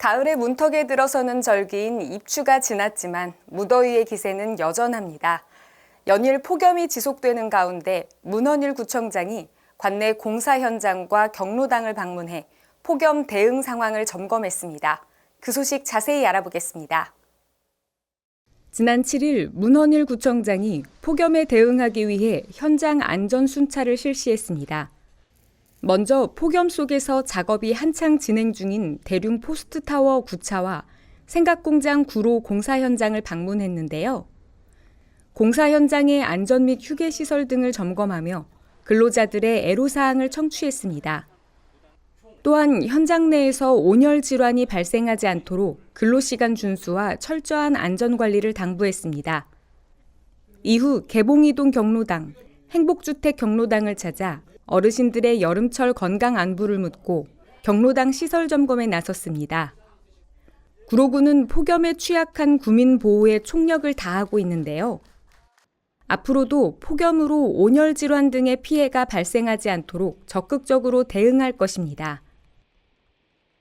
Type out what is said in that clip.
가을의 문턱에 들어서는 절기인 입추가 지났지만 무더위의 기세는 여전합니다. 연일 폭염이 지속되는 가운데 문헌일 구청장이 관내 공사 현장과 경로당을 방문해 폭염 대응 상황을 점검했습니다. 그 소식 자세히 알아보겠습니다. 지난 7일 문헌일 구청장이 폭염에 대응하기 위해 현장 안전 순찰을 실시했습니다. 먼저 폭염 속에서 작업이 한창 진행 중인 대륙 포스트타워 9차와 생각공장 9로 공사 현장을 방문했는데요. 공사 현장의 안전 및 휴게 시설 등을 점검하며 근로자들의 애로사항을 청취했습니다. 또한 현장 내에서 온열 질환이 발생하지 않도록 근로시간 준수와 철저한 안전관리를 당부했습니다. 이후 개봉이동 경로당, 행복주택 경로당을 찾아 어르신들의 여름철 건강 안부를 묻고 경로당 시설 점검에 나섰습니다. 구로구는 폭염에 취약한 구민 보호에 총력을 다하고 있는데요. 앞으로도 폭염으로 온열 질환 등의 피해가 발생하지 않도록 적극적으로 대응할 것입니다.